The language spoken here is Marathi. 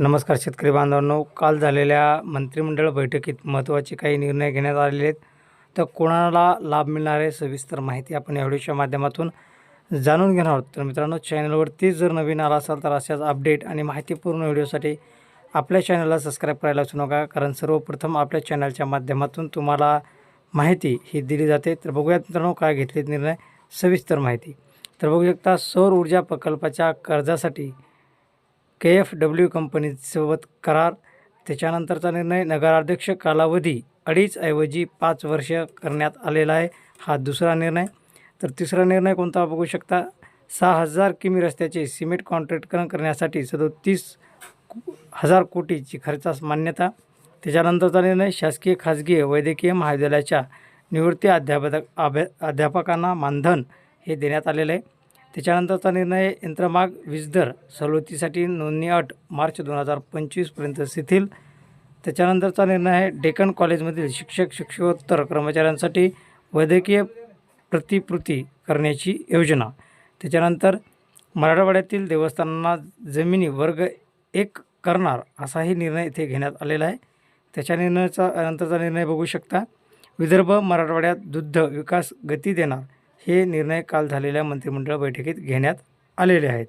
नमस्कार शेतकरी बांधवांनो काल झालेल्या मंत्रिमंडळ बैठकीत महत्त्वाचे काही निर्णय घेण्यात आलेले आहेत. तर कोणाला लाभ मिळणार आहे सविस्तर माहिती आपण या व्हिडिओच्या माध्यमातून जाणून घेणार आहोत. तर मित्रांनो चॅनलवरती जर नवीन आला असाल तर अशाच अपडेट आणि माहितीपूर्ण व्हिडिओसाठी आपल्या चॅनलला सबस्क्राईब करायला विसरू नका कारण सर्वप्रथम आपल्या चॅनलच्या माध्यमातून तुम्हाला माहिती ही दिली जाते. तर बघूयात मित्रांनो काय घेतलेत निर्णय सविस्तर माहिती. तर बघू शकता सौर ऊर्जा प्रकल्पाच्या कर्जासाठी के एफ डब्ल्यू कंपनीसोबत करार. त्याच्यानंतरचा निर्णय नगराध्यक्ष कालावधी अडीचऐवजी पाच वर्ष करण्यात आलेला आहे हा दुसरा निर्णय. तर तिसरा निर्णय कोणता बघू शकता? सहा हजार किमी रस्त्याचे सिमेंट कॉन्ट्रॅक्टकरण करण्यासाठी सदोतीस हजार कोटीची खर्चास मान्यता. त्याच्यानंतरचा निर्णय शासकीय खाजगी वैद्यकीय महाविद्यालयाच्या निवृत्ती अध्यापक अभ्या अध्यापकांना मानधन हे देण्यात आलेलं आहे. त्याच्यानंतरचा निर्णय यंत्रमाग वीजदर सवलतीसाठी नोंदणी अट मार्च दोन हजार पंचवीसपर्यंत शिथिल. त्याच्यानंतरचा निर्णय आहे डेक्कन कॉलेजमधील शिक्षक शिक्षकोत्तर कर्मचाऱ्यांसाठी वैद्यकीय प्रतिपूर्ती करण्याची योजना. त्याच्यानंतर मराठवाड्यातील देवस्थानांना जमिनी वर्ग एक करणार असाही निर्णय इथे घेण्यात आलेला आहे. त्याच्या निर्णयाचा नंतरचा निर्णय बघू शकता. विदर्भ मराठवाड्यात दुग्ध विकास गती देणार. हे निर्णय काल झालेल्या मंत्रिमंडळ बैठकीत घेण्यात आलेले आहेत.